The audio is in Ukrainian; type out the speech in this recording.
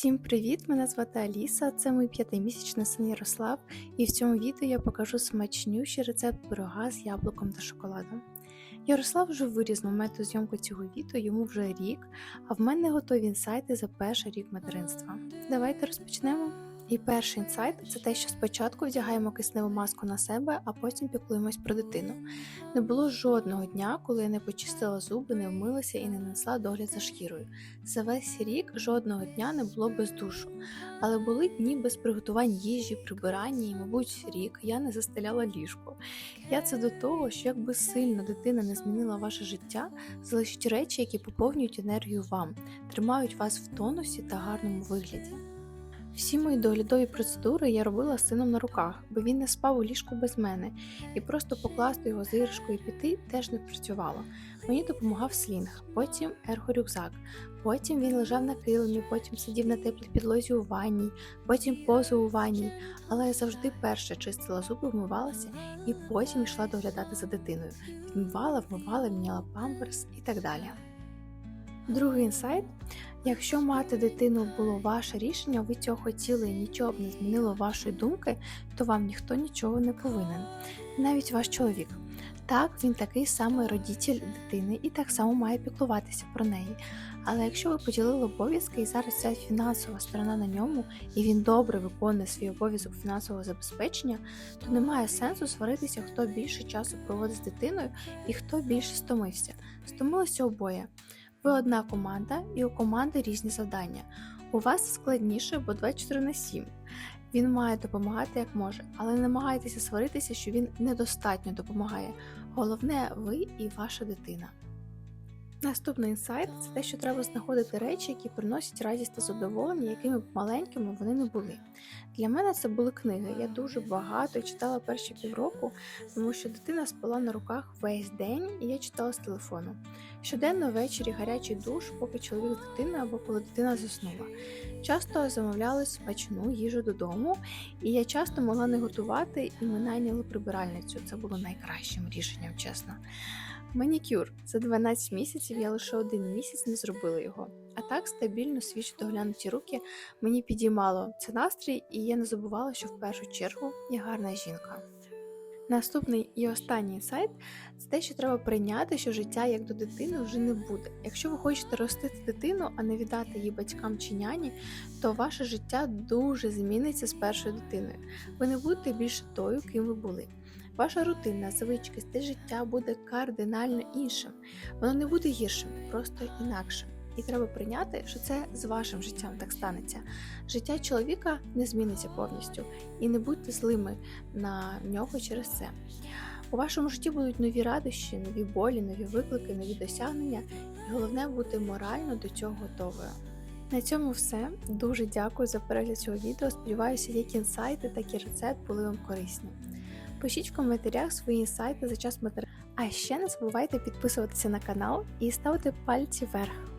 Всім привіт! Мене звати Аліса, це мій п'ятимісячний син Ярослав, і в цьому відео я покажу смачнющий рецепт пирога з яблуком та шоколадом. Ярослав вже виріз моменту зйомки цього відео, йому вже рік, а в мене готові інсайти за перший рік материнства. Давайте розпочнемо. І перший інсайт це те, що спочатку вдягаємо кисневу маску на себе, а потім піклуємось про дитину. Не було жодного дня, коли я не почистила зуби, не вмилася і не несла догляд за шкірою. За весь рік жодного дня не було без душу, але були дні без приготувань їжі, прибирання, і, мабуть, рік я не застеляла ліжко. Я це до того, що якби сильно дитина не змінила ваше життя, залишить речі, які поповнюють енергію вам, тримають вас в тонусі та гарному вигляді. Всі мої доглядові процедури я робила з сином на руках, бо він не спав у ліжку без мене, і просто покласти його з іграшкою піти теж не працювало. Мені допомагав слінг, потім ергорюкзак, потім він лежав на килимі, потім сидів на теплій підлозі у ванні, потім поза у ванні, але я завжди перше чистила зуби, вмивалася і потім йшла доглядати за дитиною. Відмивала, вмивала, міняла памперс і так далі. Другий інсайт. Якщо мати дитину було ваше рішення, ви цього хотіли і нічого б не змінило вашої думки, то вам ніхто нічого не повинен, навіть ваш чоловік. Так, він такий самий родитель дитини і так само має піклуватися про неї. Але якщо ви поділили обов'язки і зараз ця фінансова сторона на ньому, і він добре виконує свій обов'язок фінансового забезпечення, то немає сенсу сваритися, хто більше часу проводить з дитиною і хто більше стомився. Стомилися обоє. Ви одна команда, і у команди різні завдання. У вас складніше, бо 24 на 7. Він має допомагати як може, але не намагайтеся сваритися, що він недостатньо допомагає. Головне, ви і ваша дитина. Наступний інсайт це те, що треба знаходити речі, які приносять радість та задоволення, якими б маленькими вони не були. Для мене це були книги. Я дуже багато читала перші півроку, тому що дитина спала на руках весь день, і я читала з телефону. Щоденно ввечері гарячий душ, поки чоловік з або коли дитина заснула. Часто замовляли смачну їжу додому, і я часто могла не готувати, і ми найняли прибиральницю. Це було найкращим рішенням, чесно. Манікюр за 12 місяців я лише один місяць не зробила його. А так стабільно свіжі доглянуті руки мені підіймало це настрій, і я не забувала, що в першу чергу я гарна жінка. Наступний і останній інсайт це те, що треба прийняти, що життя як до дитини вже не буде. Якщо ви хочете ростити дитину, а не віддати її батькам чи няні, то ваше життя дуже зміниться з першою дитиною. Ви не будете більше тою, ким ви були. Ваша рутинна звички, стиль життя буде кардинально іншим. Воно не буде гіршим, просто інакшим. І треба прийняти, що це з вашим життям так станеться. Життя чоловіка не зміниться повністю, і не будьте злими на нього через це. У вашому житті будуть нові радощі, нові болі, нові виклики, нові досягнення, і головне бути морально до цього готовою. На цьому все. Дуже дякую за перегляд цього відео. Сподіваюся, як інсайти, так і рецепт були вам корисні. Пишіть в коментарях свої інсайти за час матеріалу. А ще не забувайте підписуватися на канал і ставити пальці вверх.